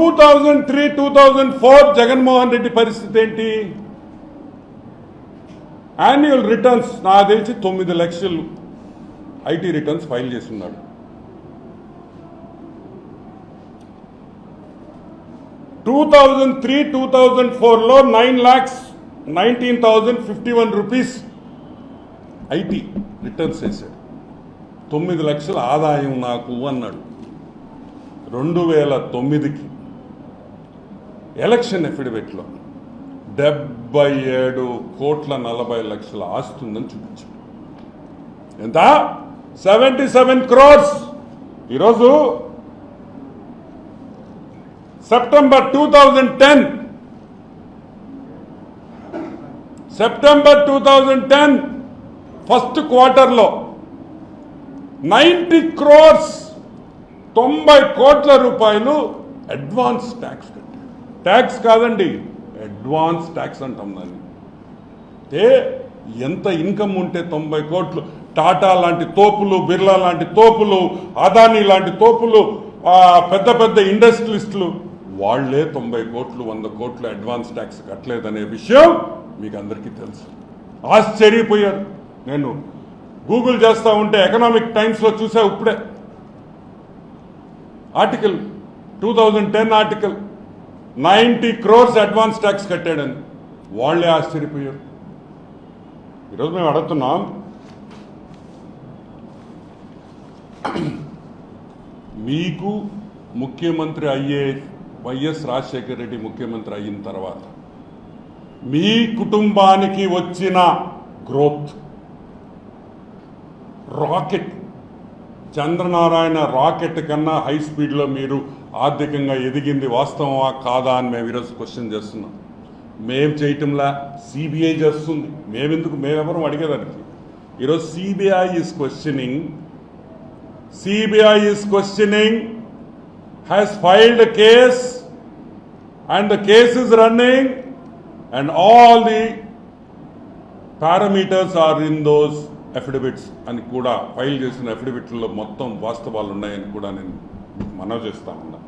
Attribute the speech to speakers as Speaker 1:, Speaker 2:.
Speaker 1: Two thousand three two thousand four Jagan Mohan Reddy పరిస్థితి ఏంటి? Annual returns నాకు తెలిసి తొమ్మిది లక్షలు ఐటీ రిటర్న్స్ ఫైల్ చేస్తున్నాడు. Two thousand three two thousand ఫోర్లో nine lakhs nineteen thousand fifty one rupees IT returns వేశాడు తొమ్మిది లక్షల ఆదాయం నాకు అన్నాడు. రెండు వేల తొమ్మిదికి ఎలక్షన్ ఎఫిడవిట్లో డెబ్బై ఏడు కోట్ల నలభై లక్షల ఆస్తి ఉందని చూపించాడు ఎంత? Seventy seven crores. ఈరోజు September two thousand ten. September two thousand ten first క్వార్టర్లో నైంటీ క్రోర్స్ తొంభై కోట్ల రూపాయలు అడ్వాన్స్ ట్యాక్స్ కట్టారు. ట్యాక్స్ కాదండి అడ్వాన్స్ ట్యాక్స్ అంటాం దాన్ని. ఏ ఎంత ఇన్కమ్ ఉంటే తొంభై కోట్లు టాటా లాంటి తోపులు బిర్లా లాంటి తోపులు అదానీ లాంటి తోపులు పెద్ద పెద్ద ఇండస్ట్రియలిస్టులు వాళ్ళే తొంభై కోట్లు వంద కోట్లు అడ్వాన్స్ ట్యాక్స్ కట్టలేదనే విషయం మీకు అందరికీ తెలుసు. ఆశ్చర్యపోయారు. నేను గూగుల్ చేస్తా ఉంటే ఎకనామిక్ టైమ్స్లో చూసా ఇప్పుడే. Article two thousand ten article. Ninety crores advance tax కట్టాడని. వాళ్ళే ఆశ్చర్యపోయారు. ఈరోజు మేము అడుగుతున్నాం. మీకు ముఖ్యమంత్రి అయ్యే వైఎస్ రాజశేఖర రెడ్డి ముఖ్యమంత్రి అయిన తర్వాత మీ కుటుంబానికి వచ్చిన గ్రోత్ రాకెట్ చంద్రనారాయణ రాకెట్ కన్నా హై స్పీడ్లో మీరు ఆర్థికంగా ఎదిగింది వాస్తవమా కాదా అని మేము ఈరోజు క్వశ్చన్ చేస్తున్నాం. మేము చేయటంలా సిబిఐ చేస్తుంది. మేమెందుకు? మేమెవరం అడిగేదానికి? ఈరోజు CBI is questioning CBI is questioning has filed case and the case is running and all the parameters are in those affidavits అని కూడా ఫైల్ చేసిన అఫిడవిట్లో మొత్తం వాస్తవాలు ఉన్నాయని కూడా నేను మనవి చేస్తా ఉన్నాను